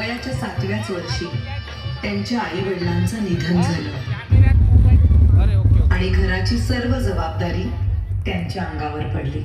वयाच्या सातव्याच वर्षी त्यांच्या आई वडिलांचं निधन झालं. आणि घराची सर्व जबाबदारी त्यांच्या अंगावर पडली.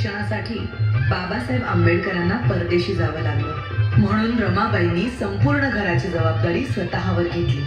शिक्षणासाठी बाबासाहेब आंबेडकरांना परदेशी जावं लागलं. म्हणून रमाबाईंनी संपूर्ण घराची जबाबदारी स्वतःवर घेतली.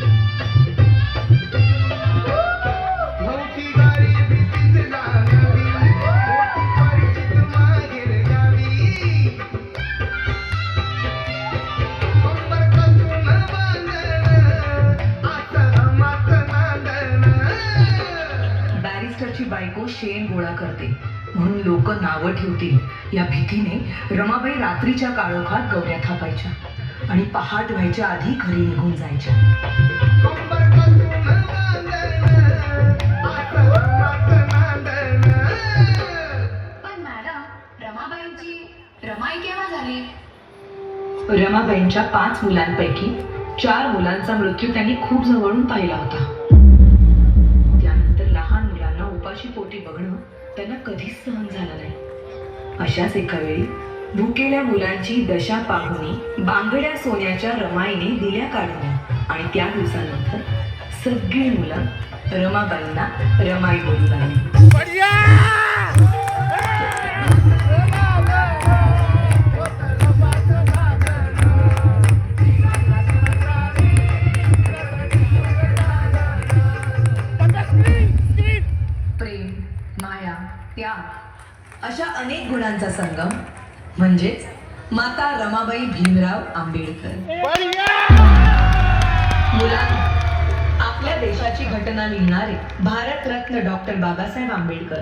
बायको शेण गोळा करते. म्हणून लोक नावं ठेवतील. या भीतीने रमाबाई रात्रीच्या काळोखात गवऱ्या थापायच्या आणि पहाट व्हायच्या आधी घरी निघून जायच्या. रमाबाईंच्या पाच मुलांपैकी चार मुलांचा मृत्यू त्यांनी खूप जवळून पाहिला होता. त्यांना कधीच सहन झाला नाही. अशाच एका वेळी भुकेल्या मुलांची दशा पाहुनी बांगड्या सोन्याच्या रमाईने दिल्या काढून आणि त्या दिवसानंतर सगळी मुलं रमाबाईंना रमाई बोलू लागली. अशा अनेक गुणांचा संगम म्हणजेच माता रमाबाई भीमराव आंबेडकर. मुलांना आपल्या देशाची घटना लिहिणारे भारतरत्न डॉक्टर बाबासाहेब आंबेडकर.